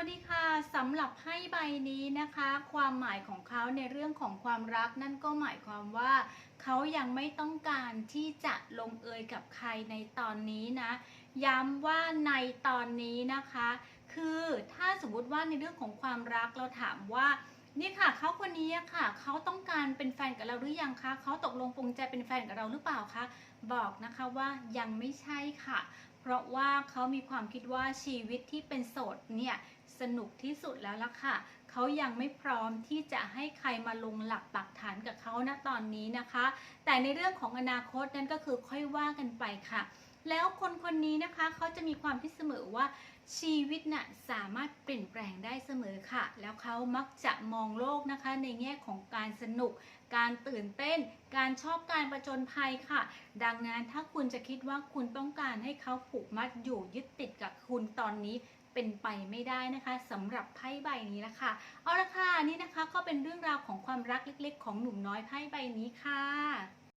วัสดีค่ะสำหรับให้ใบนี้นะคะ ความหมายของเขาในเรื่องของความรักนั่นก็หมายความว่าเขายังไม่ต้องการที่จะลงเอยกับใครในตอนนี้นะ ย้ำว่าในตอนนี้นะคะ คือถ้าสมมติว่าในเรื่องของความรักเราถามว่า นี่ค่ะเขาคนนี้ค่ะเขาต้องการเป็นแฟนกับเราหรือยังคะเขาตกลงปรงใจเป็นแฟนกับเราหรือเปล่าคะบอกนะคะว่ายังไม่ใช่ค่ะ เพราะว่าเขามีความคิดว่าชีวิตที่เป็นโสดเนี่ยสนุกที่สุดแล้วล่ะค่ะเขายังไม่พร้อมที่จะให้ใครมาลงหลักปักฐานกับเขาณตอนนี้นะคะ แต่ในเรื่องของอนาคตนั้นก็คือค่อยว่ากันไปค่ะ แล้วคนคนนี้นะคะเขาจะมีความคิดเสมอว่าชีวิตน่ะสามารถเปลี่ยนแปลงได้เสมอค่ะ แล้วเขามักจะมองโลกนะคะ ในแง่ของการสนุก การตื่นเต้น การชอบการประจนภัยค่ะ ดังนั้นถ้าคุณจะคิดว่าคุณต้องการให้เขาผูกมัดอยู่ยึดติดกับคุณตอนนี้เป็นไปไม่ได้นะคะสำหรับไพ่ใบนี้ละค่ะเอาละค่ะนี่นะคะก็เป็นเรื่องราวของความรักเล็ก ๆ ของหนุ่มน้อยไพ่ใบนี้ค่ะ